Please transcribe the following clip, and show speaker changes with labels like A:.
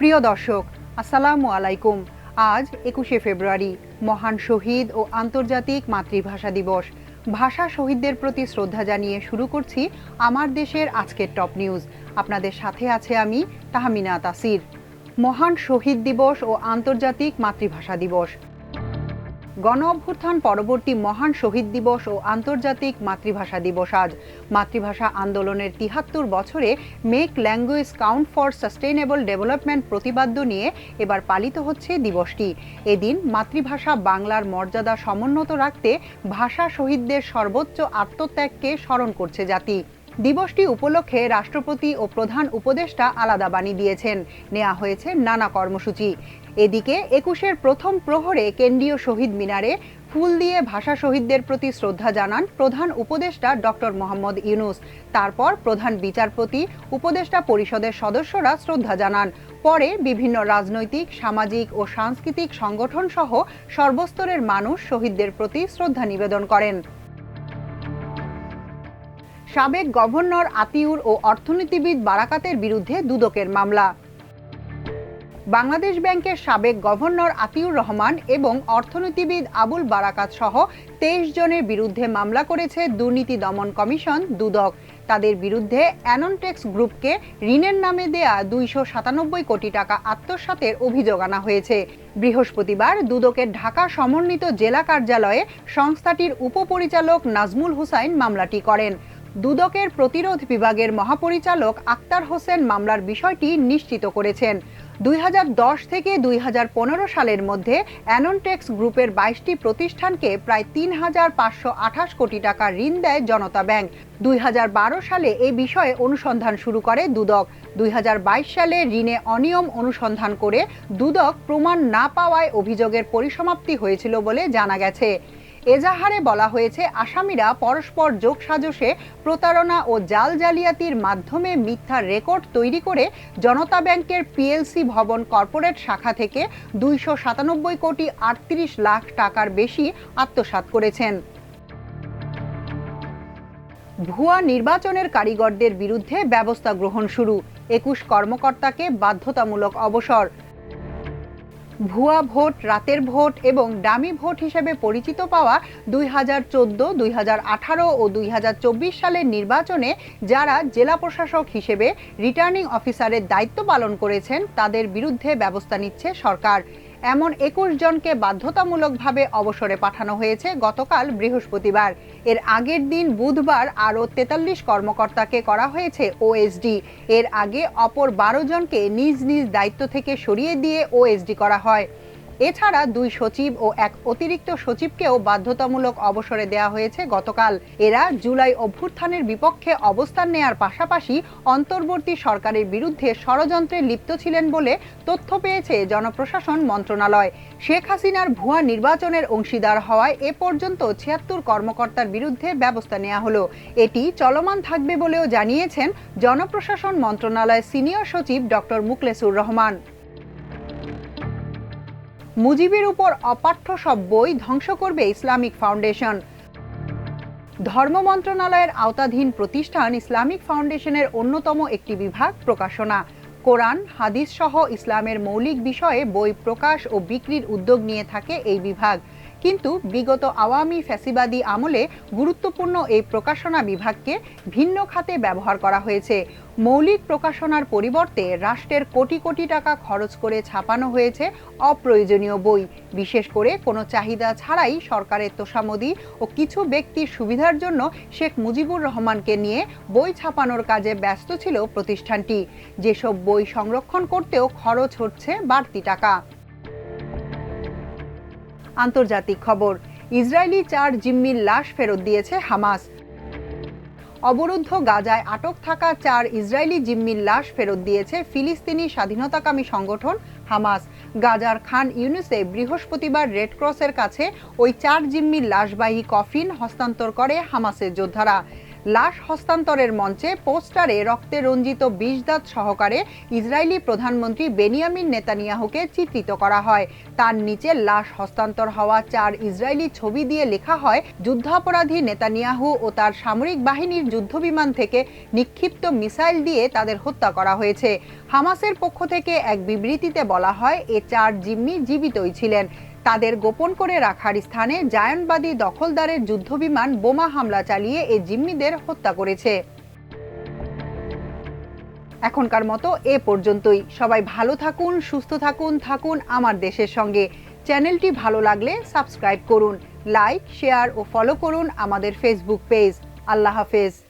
A: প্রিয় দর্শক আসসালামু আলাইকুম আজ একুশে ফেব্রুয়ারি মহান শহীদ ও আন্তর্জাতিক মাতৃভাষা দিবস ভাষা শহীদদের প্রতি শ্রদ্ধা জানিয়ে শুরু করছি আমার দেশের আজকের টপ নিউজ আপনাদের সাথে আছে আমি তাহমিনা তাসির মহান শহীদ দিবস ও আন্তর্জাতিক মাতৃভাষা দিবস গণ অভ্যুত্থান পরবর্তী মহান শহীদ দিবস ও আন্তর্জাতিক মাতৃভাষা দিবস আজ মাতৃভাষা আন্দোলনের তিহাত্তর বছরে make language count for sustainable development প্রতিপাদ্য নিয়ে এবার পালিত হচ্ছে দিবসটি এদিন মাতৃভাষা বাংলার মর্যাদা সমুন্নত রাখতে ভাষা শহীদদের সর্বোচ্চ আত্মত্যাগকে স্মরণ করছে জাতি দিবসটি উপলক্ষে রাষ্ট্রপতি ও প্রধান উপদেষ্টা আলাদা বাণী দিয়েছেন নেওয়া হয়েছে নানা কর্মসূচি এদিকে একুশের প্রথম প্রহরে কেন্দ্রীয় শহীদ মিনারে ফুল দিয়ে ভাষা শহীদদের প্রতি শ্রদ্ধা জানান প্রধান উপদেষ্টা ডক্টর মোহাম্মদ ইউনুস তারপর প্রধান বিচারপতি উপদেষ্টা পরিষদের সদস্যরা শ্রদ্ধা জানান পরে বিভিন্ন রাজনৈতিক সামাজিক ও সাংস্কৃতিক সংগঠন সহ সর্বস্তরের মানুষ শহীদদের প্রতি শ্রদ্ধা নিবেদন করেন সাবেক গভর্নর আতিউর ও অর্থনীতিবিদ বারাকাতের বিরুদ্ধে দুদকের মামলা বাংলাদেশ ব্যাংকের সাবেক গভর্নর আতিউর রহমান এবং অর্থনীতিবিদ আবুল বারাকাত সহ তেইশ জনের বিরুদ্ধে মামলা করেছে দুর্নীতি দমন কমিশন দুদক তাদের বিরুদ্ধে অ্যানন্টেক্স গ্রুপকে ঋণের নামে দেয়া দুইশো সাতানব্বই কোটি টাকা আত্মসাতের অভিযোগ আনা হয়েছে বৃহস্পতিবার দুদকের ঢাকা সমন্বিত জেলা কার্যালয়ে সংস্থাটির উপপরিচালক নাজমুল হুসাইন মামলাটি করেন দুদকের প্রতিরোধ বিভাগের মহাপরিচালক আক্তার হোসেন মামলার বিষয়টি নিশ্চিত করেছেন দুই থেকে দুই সালের মধ্যে অ্যাননটেক্স গ্রুপের বাইশটি প্রতিষ্ঠানকে প্রায় তিন হাজার পাঁচশো আঠাশ কোটি টাকা ঋণ দেয় জনতা ব্যাংক দুই সালে এ বিষয়ে অনুসন্ধান শুরু করে দুদক দুই সালে ঋণে অনিয়ম অনুসন্ধান করে দুদক প্রমাণ না পাওয়ায় অভিযোগের পরিসমাপ্তি হয়েছিল বলে জানা গেছে এজাহারে বলা হয়েছে আসামিরা পরস্পর যোগসাজশে প্রতারণা ও জাল জালিয়াতির মাধ্যমে মিথ্যা রেকর্ড তৈরি করে জনতা ব্যাংকের পিএলসি ভবন কর্পোরেট শাখা থেকে দুইশো সাতানব্বই কোটি আটত্রিশ লাখ টাকার বেশি আত্মসাত করেছেন ভুয়া নির্বাচনের কারিগরদের বিরুদ্ধে ব্যবস্থা গ্রহণ শুরু একুশ কর্মকর্তাকে বাধ্যতামূলক অবসর ভুয়া ভোট রাতের ভোট এবং ডামি ভোট হিসেবে পরিচিত পাওয়া দুই হাজার চোদ্দ দুই হাজার আঠারো ও দুই হাজার চব্বিশ সালের নির্বাচনে যারা জেলা প্রশাসক হিসেবে রিটার্নিং অফিসারের দায়িত্ব পালন করেছেন তাদের বিরুদ্ধে ব্যবস্থা নিচ্ছে সরকার এমন একুশ জনকে বাধ্যতামূলকভাবে অবসরে পাঠানো হয়েছে গতকাল বৃহস্পতিবার এর আগের দিন বুধবার আরও তেতাল্লিশ কর্মকর্তাকে করা হয়েছে ওএসডি এর আগে অপর বারো জনকে নিজ নিজ দায়িত্ব থেকে সরিয়ে দিয়ে ওএসডি করা হয় এছাড়া দুই সচিব ও এক অতিরিক্ত সচিবকেও বাধ্যতামূলক অবসরে দেওয়া হয়েছে গতকাল এরা জুলাই অভ্যুত্থানের বিপক্ষে অবস্থান নেয়ার পাশাপাশি অন্তর্বর্তী সরকারের বিরুদ্ধে ষড়যন্ত্রে লিপ্ত ছিলেন বলে তথ্য পেয়েছে জনপ্রশাসন মন্ত্রণালয় শেখ হাসিনার ভুয়া নির্বাচনের অংশীদার হওয়ায় এ পর্যন্ত ছিয়াত্তর কর্মকর্তার বিরুদ্ধে ব্যবস্থা নেওয়া হলো এটি চলমান থাকবে বলেও জানিয়েছেন জনপ্রশাসন মন্ত্রণালয়ের সিনিয়র সচিব ডক্টর মুকলেসুর রহমান মুজিবের উপর অপাঠ্য সব বই ধ্বংস করবে ইসলামিক ফাউন্ডেশন ধর্ম মন্ত্রণালয়ের আওতাধীন প্রতিষ্ঠান ইসলামিক ফাউন্ডেশনের অন্যতম একটি বিভাগ প্রকাশনা কোরআন হাদিস সহ ইসলামের মৌলিক বিষয়ে বই প্রকাশ ও বিক্রির উদ্যোগ নিয়ে থাকে এই বিভাগ কিন্তু বিগত আওয়ামী ফ্যাসিবাদী আমলে গুরুত্বপূর্ণ এই প্রকাশনা বিভাগকে ভিন্ন খাতে ব্যবহার করা হয়েছে মৌলিক প্রকাশনার পরিবর্তে রাষ্ট্রের কোটি কোটি টাকা খরচ করে ছাপানো হয়েছে অপ্রয়োজনীয় বই বিশেষ করে কোনো চাহিদা ছাড়াই সরকারের তোষামদি ও কিছু ব্যক্তির সুবিধার জন্য শেখ মুজিবুর রহমানকে নিয়ে বই ছাপানোর কাজে ব্যস্ত ছিল প্রতিষ্ঠানটি যেসব বই সংরক্ষণ করতেও খরচ হচ্ছে বাড়তি টাকা আন্তর্জাতিক খবর ইসরায়েলি চার জিম্মির লাশ ফেরত দিয়েছে হামাস অবরুদ্ধ গাজায় আটক থাকা চার ইসরায়েলি জিম্মির লাশ ফেরত দিয়েছে ফিলিস্তিনি স্বাধীনতাকামী সংগঠন হামাস গাজার খান ইউনিসে বৃহস্পতিবার রেডক্রসের কাছে ওই চার জিম্মির লাশবাহী কফিন হস্তান্তর করে হামাসের যোদ্ধারা লাশ হস্তান্তরের মঞ্চে পোস্টারে রক্তে রঞ্জিত বিষদাত সহকারে ইসরায়েলি প্রধানমন্ত্রী বেনিয়ামিন নেতানিয়াহুকে চিত্রিত করা হয় তার নিচে লাশ হস্তান্তর হওয়া চার ইসরায়েলি ছবি দিয়ে লেখা হয় যুদ্ধাপরাধী নেতানিয়াহু ও তার সামরিক বাহিনীর যুদ্ধবিমান থেকে নিক্ষিপ্ত মিসাইল দিয়ে তাদের হত্যা করা হয়েছে হামাসের পক্ষ থেকে এক বিবৃতিতে বলা হয় এ চার জিম্মি জীবিতই ছিলেন তাদের গোপন করে রাখার স্থানে জায়নবাদী দখলদারের যুদ্ধবিমান বোমা হামলা চালিয়ে এই জিম্মিদের হত্যা করেছে এখনকার মতো এ পর্যন্তই সবাই ভালো থাকুন সুস্থ থাকুন থাকুন আমার দেশের সঙ্গে চ্যানেলটি ভালো লাগলে সাবস্ক্রাইব করুন লাইক শেয়ার ও ফলো করুন আমাদের ফেসবুক পেজ আল্লাহ হাফেজ